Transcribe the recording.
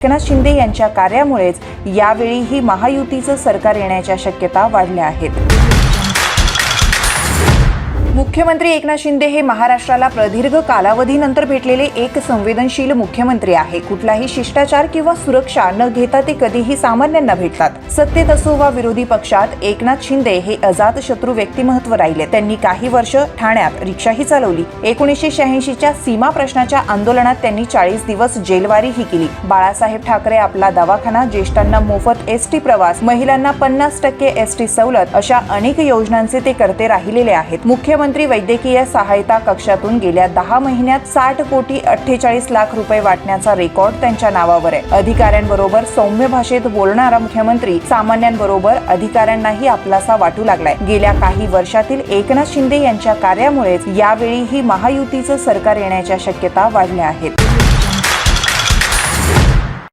एकनाथ शिंदे यांच्या कार्यामुळेच यावेळीही महायुतीचं सरकार येण्याच्या शक्यता वाढल्या आहेत. मुख्यमंत्री एकनाथ शिंदे हे महाराष्ट्राला प्रदीर्घ कालावधीनंतर भेटलेले एक संवेदनशील मुख्यमंत्री आहे कुठलाही शिष्टाचार किंवा सुरक्षा न घेता ते कधीही सामान्यांना भेटतात. सत्तेत असो वा विरोधी पक्षात एकनाथ शिंदे हे अजात शत्रू व्यक्तिमत्व राहिले. त्यांनी काही वर्ष ठाण्यात रिक्षाही चालवली. एकोणीसशे शहाऐंशीच्या सीमा प्रश्नाच्या आंदोलनात त्यांनी चाळीस दिवस जेलवारीही केली. बाळासाहेब ठाकरे आपला दवाखाना ज्येष्ठांना मोफत एसटी प्रवास महिलांना पन्नास टक्के एसटी सवलत अशा अनेक योजनांचे ते करते राहिलेले आहेत. मुख्यमंत्री वैद्यकीय सहायता कक्षातून गेल्या दहा महिन्यात साठ कोटी अठ्ठेचाळीस लाख रुपये वाटण्याचा रेकॉर्ड त्यांच्या नावावर आहे. अधिकाऱ्यांबरोबर सौम्य भाषेत बोलणारा मुख्यमंत्री सामान्यांबरोबर अधिकाऱ्यांनाही आपलासा वाटू लागलाय. गेल्या काही वर्षातील एकनाथ शिंदे यांच्या कार्यामुळेच यावेळीही महायुतीचं सरकार येण्याच्या शक्यता वाढल्या आहेत.